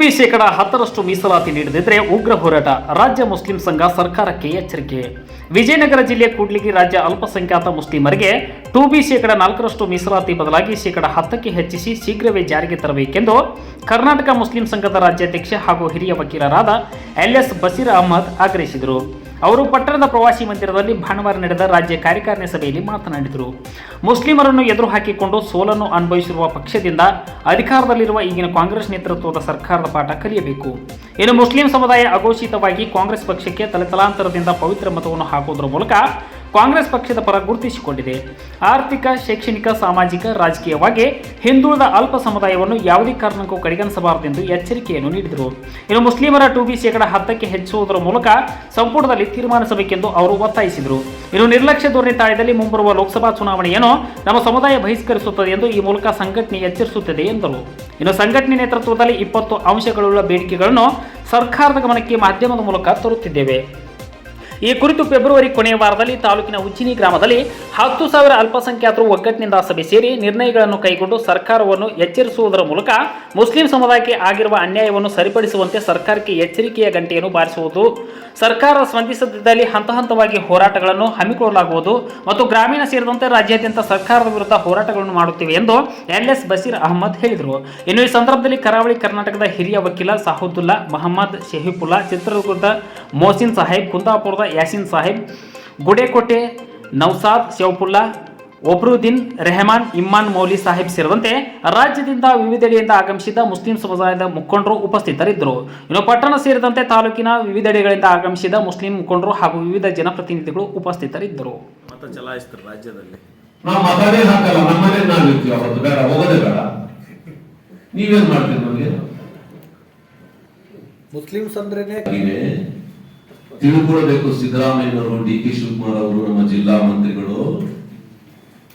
B ಶೇಕಡ ಹತ್ತರಷ್ಟು ಮೀಸಲಾತಿ ನೀಡದಿದ್ದರೆ ಉಗ್ರ ಹೋರಾಟ. ರಾಜ್ಯ ಮುಸ್ಲಿಂ ಸಂಘ ಸರ್ಕಾರಕ್ಕೆ ಎಚ್ಚರಿಕೆ. ವಿಜಯನಗರ ಜಿಲ್ಲೆ ಕೂಡ್ಲಿಗಿ ರಾಜ್ಯ ಅಲ್ಪಸಂಖ್ಯಾತ ಮುಸ್ಲಿಮರಿಗೆ ಟು ಬಿ ಶೇಕಡ ನಾಲ್ಕರಷ್ಟು ಮೀಸಲಾತಿ ಬದಲಾಗಿ ಶೇಕಡ ಹತ್ತಕ್ಕೆ ಹೆಚ್ಚಿಸಿ ಶೀಘ್ರವೇ ಜಾರಿಗೆ ತರಬೇಕೆಂದು ಕರ್ನಾಟಕ ಮುಸ್ಲಿಂ ಸಂಘದ ರಾಜ್ಯಾಧ್ಯಕ್ಷ ಹಾಗೂ ಹಿರಿಯ ವಕೀಲರಾದ ಎಲ್ ಎಸ್ ಬಸೀರ್ ಅಹಮದ್ ಆಗ್ರಹಿಸಿದರು. ಅವರು ಪಟ್ಟಣದ ಪ್ರವಾಸಿ ಮಂದಿರದಲ್ಲಿ ಭಾನುವಾರ ನಡೆದ ರಾಜ್ಯ ಕಾರ್ಯಕಾರಿಣಿ ಸಭೆಯಲ್ಲಿ ಮಾತನಾಡಿದರು. ಮುಸ್ಲಿಮರನ್ನು ಎದುರು ಹಾಕಿಕೊಂಡು ಸೋಲನ್ನು ಅನುಭವಿಸಿರುವ ಪಕ್ಷದಿಂದ ಅಧಿಕಾರದಲ್ಲಿರುವ ಈಗಿನ ಕಾಂಗ್ರೆಸ್ ನೇತೃತ್ವದ ಸರ್ಕಾರದ ಪಾಠ ಕಲಿಯಬೇಕು. ಇನ್ನು ಮುಸ್ಲಿಂ ಸಮುದಾಯ ಅಘೋಷಿತವಾಗಿ ಕಾಂಗ್ರೆಸ್ ಪಕ್ಷಕ್ಕೆ ತಲೆತಲಾಂತರದಿಂದ ಪವಿತ್ರ ಮತವನ್ನು ಹಾಕುವುದರ ಮೂಲಕ ಕಾಂಗ್ರೆಸ್ ಪಕ್ಷದ ಪರ ಗುರುತಿಸಿಕೊಂಡಿದೆ. ಆರ್ಥಿಕ, ಶೈಕ್ಷಣಿಕ, ಸಾಮಾಜಿಕ, ರಾಜಕೀಯವಾಗಿ ಹಿಂದುಳಿದ ಅಲ್ಪ ಸಮುದಾಯವನ್ನು ಯಾವುದೇ ಕಾರಣಕ್ಕೂ ಕಡೆಗಣಿಸಬಾರದೆಂದು ಎಚ್ಚರಿಕೆಯನ್ನು ನೀಡಿದರು. ಇನ್ನು ಮುಸ್ಲಿಮರ ಟು ಬಿ ಶೇಕಡ ಹತ್ತಕ್ಕೆ ಹೆಚ್ಚುವುದರ ಮೂಲಕ ಸಂಪುಟದಲ್ಲಿ ತೀರ್ಮಾನಿಸಬೇಕೆಂದು ಅವರು ಒತ್ತಾಯಿಸಿದರು. ಇನ್ನು ನಿರ್ಲಕ್ಷ್ಯ ಧೋರಣೆ ತಾಳದಲ್ಲಿ ಮುಂಬರುವ ಲೋಕಸಭಾ ಚುನಾವಣೆಯನ್ನು ನಮ್ಮ ಸಮುದಾಯ ಬಹಿಷ್ಕರಿಸುತ್ತದೆ ಎಂದು ಈ ಮೂಲಕ ಸಂಘಟನೆ ಎಚ್ಚರಿಸುತ್ತದೆ ಎಂದರು. ಇನ್ನು ಸಂಘಟನೆ ನೇತೃತ್ವದಲ್ಲಿ ಇಪ್ಪತ್ತು ಅಂಶಗಳುಳ್ಳ ಬೇಡಿಕೆಗಳನ್ನು ಸರ್ಕಾರದ ಗಮನಕ್ಕೆ ಮಾಧ್ಯಮದ ಮೂಲಕ ತರುತ್ತಿದ್ದೇವೆ. ಈ ಕುರಿತು ಫೆಬ್ರವರಿ ಕೊನೆಯ ವಾರದಲ್ಲಿ ತಾಲೂಕಿನ ಉಚ್ಚಿನಿ ಗ್ರಾಮದಲ್ಲಿ ಹತ್ತು ಸಾವಿರ ಅಲ್ಪಸಂಖ್ಯಾತರು ಒಗ್ಗಟ್ಟಿನಿಂದ ಸಭೆ ಸೇರಿ ನಿರ್ಣಯಗಳನ್ನು ಕೈಗೊಂಡು ಸರ್ಕಾರವನ್ನು ಎಚ್ಚರಿಸುವುದರ ಮೂಲಕ ಮುಸ್ಲಿಂ ಸಮುದಾಯಕ್ಕೆ ಆಗಿರುವ ಅನ್ಯಾಯವನ್ನು ಸರಿಪಡಿಸುವಂತೆ ಸರ್ಕಾರಕ್ಕೆ ಎಚ್ಚರಿಕೆಯ ಗಂಟೆಯನ್ನು ಬಾರಿಸುವುದು, ಸರ್ಕಾರ ಸ್ಪಂದಿಸದಿದ್ದಲ್ಲಿ ಹಂತ ಹಂತವಾಗಿ ಹೋರಾಟಗಳನ್ನು ಹಮ್ಮಿಕೊಳ್ಳಲಾಗುವುದು ಮತ್ತು ಗ್ರಾಮೀಣ ಸೇರಿದಂತೆ ರಾಜ್ಯಾದ್ಯಂತ ಸರ್ಕಾರದ ವಿರುದ್ಧ ಹೋರಾಟಗಳನ್ನು ಮಾಡುತ್ತಿವೆ ಎಂದು ಎಲ್ ಎಸ್ ಬಸೀರ್ ಅಹಮದ್ ಹೇಳಿದರು. ಇನ್ನು ಈ ಸಂದರ್ಭದಲ್ಲಿ ಕರಾವಳಿ ಕರ್ನಾಟಕದ ಹಿರಿಯ ವಕೀಲ ಸಾಹುದುಲ್ಲಾ ಮಹಮ್ಮದ್ ಶಹೀಫುಲ್ಲಾ ಚಿತ್ರದುರ್ಗದ ಮೋಸಿನ್ ಸಾಹೇಬ್, ಕುಂದಾಪುರದ ಯಾಸಿನ್ ಸಾಹೇಬ್ ಗುಡೇಕೋಟೆ ನೌಸಾದ್ ಶೌಪುಲ್ಲಾ ಒಬ್ರುದ್ದೀನ್ ರೆಹಮಾನ್ ಇಮ್ಮಾನ್ ಮೌಲಿ ಸಾಹೇಬ್ ಸೇರಿದಂತೆ ರಾಜ್ಯದಿಂದ ವಿವಿಧೆಡೆಯಿಂದ ಆಗಮಿಸಿದ ಮುಸ್ಲಿಂ ಸಮುದಾಯದ ಮುಖಂಡರು ಉಪಸ್ಥಿತರಿದ್ದರು. ಇನ್ನು ಪಟ್ಟಣ ಸೇರಿದಂತೆ ತಾಲೂಕಿನ ವಿವಿಧೆಡೆಗಳಿಂದ ಆಗಮಿಸಿದ ಮುಸ್ಲಿಂ ಮುಖಂಡರು ಹಾಗೂ ವಿವಿಧ ಜನಪ್ರತಿನಿಧಿಗಳು ಉಪಸ್ಥಿತರಿದ್ದರು. ಮತ ಚಲಾಯಿಸ್ತಾರೆ ರಾಜ್ಯದಲ್ಲಿ. ನಾವು ಮತನೇ ಹಾಕಲ್ಲ ನಮ್ಮನೆ ನಾವು ಇರ್ತೀವಿ ಅವತ್ತು ಬೇಡ ಹೋಗೋದೇ ಬೇಡ. ನೀವೇನ್ ಮಾಡ್ತೀರಿ ನಮಗೆ? ಮುಸ್ಲಿಮ್ಸ್ ಅಂದ್ರೇನೆ ತಿಳ್ಕೊಳ್ಬೇಕು ಸಿದ್ದರಾಮಯ್ಯನವರು ಡಿ ಕೆ ಶಿವಕುಮಾರ್ ಅವರು ನಮ್ಮ ಜಿಲ್ಲಾ ಮಂತ್ರಿಗಳು.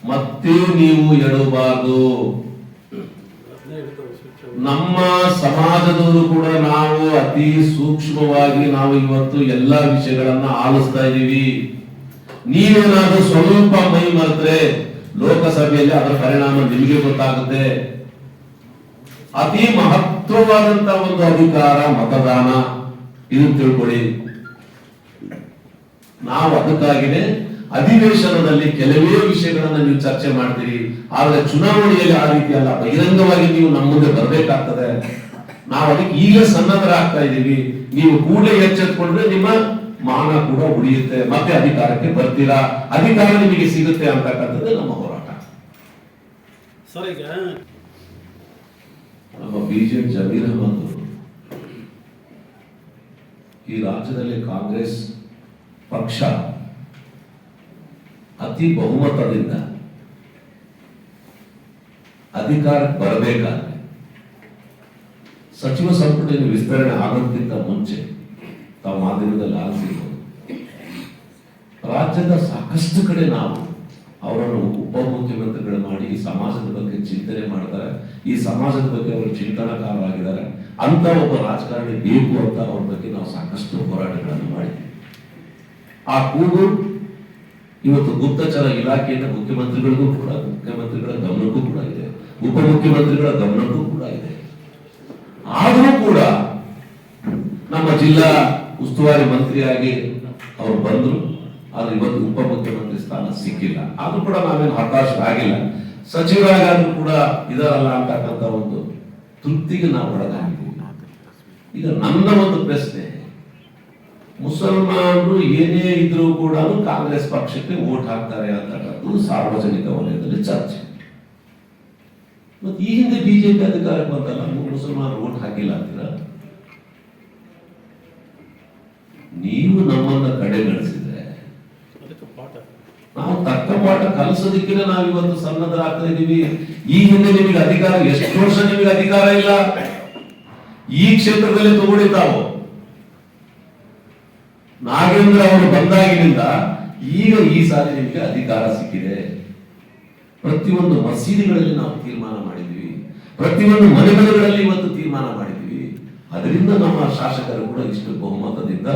ಮತ್ತೆ ನೀವು ಎಡಬಾರದು ನಮ್ಮ ಸಮಾಜದವರು ಕೂಡ ನಾವು ಅತಿ ಸೂಕ್ಷ್ಮವಾಗಿ ನಾವು ಇವತ್ತು ಎಲ್ಲಾ ವಿಷಯಗಳನ್ನ ಆಲಿಸ್ತಾ ಇದೀವಿ ನೀವೇನಾದ್ರೂ ಸ್ವಲ್ಪ ಮೈ ಮರೆತ್ರೆ ಲೋಕಸಭೆಯಲ್ಲಿ ಅದರ ಪರಿಣಾಮ ನಿಮಗೆ ಗೊತ್ತಾಗುತ್ತೆ. ಅತಿ ಮಹತ್ವವಾದಂತ ಒಂದು ಅಧಿಕಾರ ಮತದಾನ. ಇದು ತಿಳ್ಕೊಳ್ಳಿ. ನಾವು ಅದಕ್ಕಾಗಿನೇ ಅಧಿವೇಶನದಲ್ಲಿ ಕೆಲವೇ ವಿಷಯಗಳನ್ನ ನೀವು ಚರ್ಚೆ ಮಾಡ್ತೀರಿ ಆದ್ರೆ ಚುನಾವಣೆಯಲ್ಲಿ ಆ ರೀತಿ ಅಲ್ಲ. ಬಹಿರಂಗವಾಗಿ ನೀವು ನಮ್ಮ ಮುಂದೆ ಬರಬೇಕಾಗ್ತದೆ. ನಾವು ಅದಕ್ಕೆ ಈಗ ಸನ್ನದ್ಧರಾಗ್ತಾ ಇದ್ದೀವಿ. ನೀವು ಕೂಡಲೇ ಎಚ್ಚೆತ್ಕೊಂಡ್ರೆ ನಿಮ್ಮ ಮಾನ ಕೂಡ ಉಳಿಯುತ್ತೆ. ಮತ್ತೆ ಅಧಿಕಾರಕ್ಕೆ ಬರ್ತೀರಾ? ಅಧಿಕಾರ ನಿಮಗೆ ಸಿಗುತ್ತೆ ಅಂತಕ್ಕಂಥದ್ದು ನಮ್ಮ ಹೋರಾಟ. ನಮ್ಮ ಬಿಜೆಪಿ ಜಮೀರ್ ಅಹಮದ್ ಈ ರಾಜ್ಯದಲ್ಲಿ ಕಾಂಗ್ರೆಸ್ ಪಕ್ಷ ಅತಿ ಬಹುಮತದಿಂದ ಅಧಿಕಾರಕ್ಕೆ ಬರಬೇಕಾದ್ರೆ ಸಚಿವ ಸಂಪುಟ ವಿಸ್ತರಣೆ ಆಗೋದಕ್ಕಿಂತ ಮುಂಚೆ ತಾವು ಮಾಧ್ಯಮದಲ್ಲಿ ಆಲಿಸಿರ್ಬೋದು. ರಾಜ್ಯದ ಸಾಕಷ್ಟು ಕಡೆ ನಾವು ಅವರನ್ನು ಉಪಮುಖ್ಯಮಂತ್ರಿಗಳು ಮಾಡಿ ಈ ಸಮಾಜದ ಬಗ್ಗೆ ಚಿಂತನೆ ಮಾಡ್ತಾರೆ ಈ ಸಮಾಜದ ಬಗ್ಗೆ ಅವರು ಚಿಂತನಕಾರರಾಗಿದ್ದಾರೆ. ಅಂತ ಒಬ್ಬ ರಾಜಕಾರಣಿ ಬೇಕು ಅಂತ ಅವ್ರ ಬಗ್ಗೆ ನಾವು ಸಾಕಷ್ಟು ಹೋರಾಟಗಳನ್ನು ಮಾಡಿದ್ದೀವಿ. ಆ ಕೂಗು ಇವತ್ತು ಗುಪ್ತಚರ ಇಲಾಖೆಯಿಂದ ಮುಖ್ಯಮಂತ್ರಿಗಳಿಗೂ ಕೂಡ, ಮುಖ್ಯಮಂತ್ರಿಗಳ ಗಮನಕ್ಕೂ ಕೂಡ ಇದೆ. ಉಪಮುಖ್ಯಮಂತ್ರಿಗಳ ಗಮನಕ್ಕೂ ಕೂಡ ಇದೆ. ಆದರೂ ಕೂಡ ನಮ್ಮ ಜಿಲ್ಲಾ ಉಸ್ತುವಾರಿ ಮಂತ್ರಿಯಾಗಿ ಅವರು ಬಂದರು. ಆದ್ರೆ ಇವತ್ತು ಉಪಮುಖ್ಯಮಂತ್ರಿ ಸ್ಥಾನ ಸಿಕ್ಕಿಲ್ಲ. ಆದ್ರೂ ಕೂಡ ನಾವೇನು ಹತಾಶರಾಗಿಲ್ಲ. ಸಚಿವರಾಗಾದ್ರೂ ಕೂಡ ಇದಾರಲ್ಲ ಅಂತಕ್ಕಂಥ ಒಂದು ತೃಪ್ತಿಗೆ ನಾವು ಒಳಗಾಗಿದ್ದೀವಿ. ಈಗ ನನ್ನ ಒಂದು ಪ್ರಶ್ನೆ, ಮುಸಲ್ಮಾನರು ಏನೇ ಇದ್ರೂ ಕೂಡ ಕಾಂಗ್ರೆಸ್ ಪಕ್ಷಕ್ಕೆ ವೋಟ್ ಹಾಕ್ತಾರೆ ಅಂತಕ್ಕಂಥದ್ದು ಸಾರ್ವಜನಿಕ ವಲಯದಲ್ಲಿ ಚರ್ಚೆ. ಮತ್ತೆ ಈ ಹಿಂದೆ ಬಿಜೆಪಿ ಅಧಿಕಾರಕ್ಕೆ ಬಂತಲ್ಲ ಮುಸಲ್ಮಾನರು ವೋಟ್ ಹಾಕಿಲ್ಲ ಅಂತೀರ? ನೀವು ನಮ್ಮನ್ನ ಕಡೆಗಣಿಸಿದ್ರೆ ಅದಕ್ಕೆ ಪಾಠ ನಾವು ತಕ್ಕ ಪಾಠ ಕಲಿಸೋದಕ್ಕೆ ನಾವು ಇವತ್ತು ಸನ್ನದ್ಧರಾಗ್ತಾ ಇದೀವಿ ಈ ಹಿಂದೆ ನಿಮಗೆ ಅಧಿಕಾರ, ಎಷ್ಟು ವರ್ಷ ನಿಮಗೆ ಅಧಿಕಾರ ಇಲ್ಲ? ಈ ಕ್ಷೇತ್ರದಲ್ಲಿ ತಗೊಳ್ಳಿ ತಾವು. ನಾಗೇಂದ್ರ ಅವರು ಬಂದಾಗಿನಿಂದ ಈಗ ಈ ಸಾರಿ ನಿಮಗೆ ಅಧಿಕಾರ ಸಿಕ್ಕಿದೆ. ಪ್ರತಿಯೊಂದು ಮಸೀದಿಗಳಲ್ಲಿ ನಾವು ತೀರ್ಮಾನ ಮಾಡಿದ್ವಿ. ಪ್ರತಿಯೊಂದು ಮನೆ ಮನೆಗಳಲ್ಲಿ ಇವತ್ತು ತೀರ್ಮಾನ ಮಾಡಿದ್ವಿ. ಅದರಿಂದ ನಮ್ಮ ಶಾಸಕರು ಕೂಡ ಇಷ್ಟು ಬಹುಮತದಿಂದ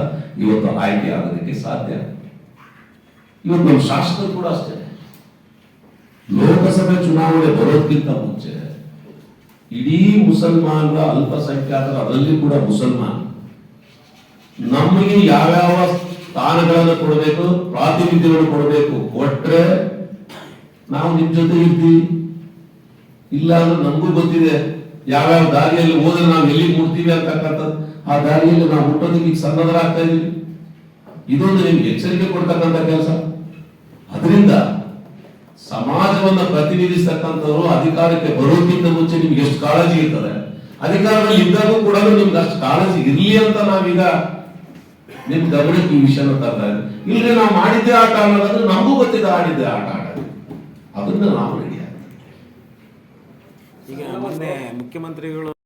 ಇವತ್ತು ಆಯ್ಕೆ ಆಗೋದಕ್ಕೆ ಸಾಧ್ಯ. ಇವತ್ತು ನಮ್ಮ ಶಾಸಕರು ಕೂಡ ಅಷ್ಟೇ. ಲೋಕಸಭೆ ಚುನಾವಣೆ ಬರೋದಕ್ಕಿಂತ ಮುಂಚೆ ಇಡೀ ಮುಸಲ್ಮಾನರ ಅಲ್ಪಸಂಖ್ಯಾತರ ಅದರಲ್ಲಿ ಕೂಡ ಮುಸಲ್ಮಾನ. ನಮಗೆ ಯಾವ್ಯಾವ ಸ್ಥಾನಗಳನ್ನು ಕೊಡಬೇಕು ಪ್ರಾತಿನಿಧ್ಯಗಳು ಕೊಡಬೇಕು ಕೊಟ್ರೆ ನಾವು ನಿಮ್ ಜೊತೆ ಇರ್ತೀವಿ. ಇಲ್ಲ ಅಂದ್ರೆ ನಮಗೂ ಗೊತ್ತಿದೆ, ಯಾವ್ಯಾವ ದಾರಿಯಲ್ಲಿ ಹೋದ್ರೆ ನಾವು ಎಲ್ಲಿ ಮುಟ್ತೀವಿ ಅಂತಕ್ಕಂಥದ್ದು. ಆ ದಾರಿಯಲ್ಲಿ ನಾವು ಮುಟ್ಟೋದಕ್ಕೆ ಈಗ ಸನ್ನದ್ಧರಾಗ್ತಾ ಇದೀವಿ. ಇದೊಂದು ನಿಮ್ಗೆ ಎಚ್ಚರಿಕೆ ಕೊಡ್ತಕ್ಕಂಥ ಕೆಲಸ. ಅದರಿಂದ ಸಮಾಜವನ್ನ ಪ್ರತಿನಿಧಿಸ್ತಕ್ಕಂಥವ್ರು ಅಧಿಕಾರಕ್ಕೆ ಬರೋಕ್ಕಿಂತ ಮುಂಚೆ ನಿಮ್ಗೆ ಎಷ್ಟು ಕಾಳಜಿ ಇರ್ತದೆ? ಅಧಿಕಾರದಲ್ಲಿ ಇದ್ದಾಗೂ ಕೂಡ ನಿಮ್ಗೆ ಅಷ್ಟು ಕಾಳಜಿ ಇರ್ಲಿ ಅಂತ ನಾವೀಗ ನಿಮ್ ಗಮನಕ್ಕೆ ಈ ವಿಷಯನ ತರ್ತಾ ಇದ್ದೀವಿ. ಇಲ್ಲದೆ ನಾವು ಮಾಡಿದ್ದೆ ಆಟ ಅನ್ನೋದಂದ್ರೆ ನಮಗೂ ಗೊತ್ತಿದೆ ಆಡಿದ್ದೆ ಆಟ ಅದನ್ನ ನಾವು ಮೊನ್ನೆ ಮುಖ್ಯಮಂತ್ರಿಗಳು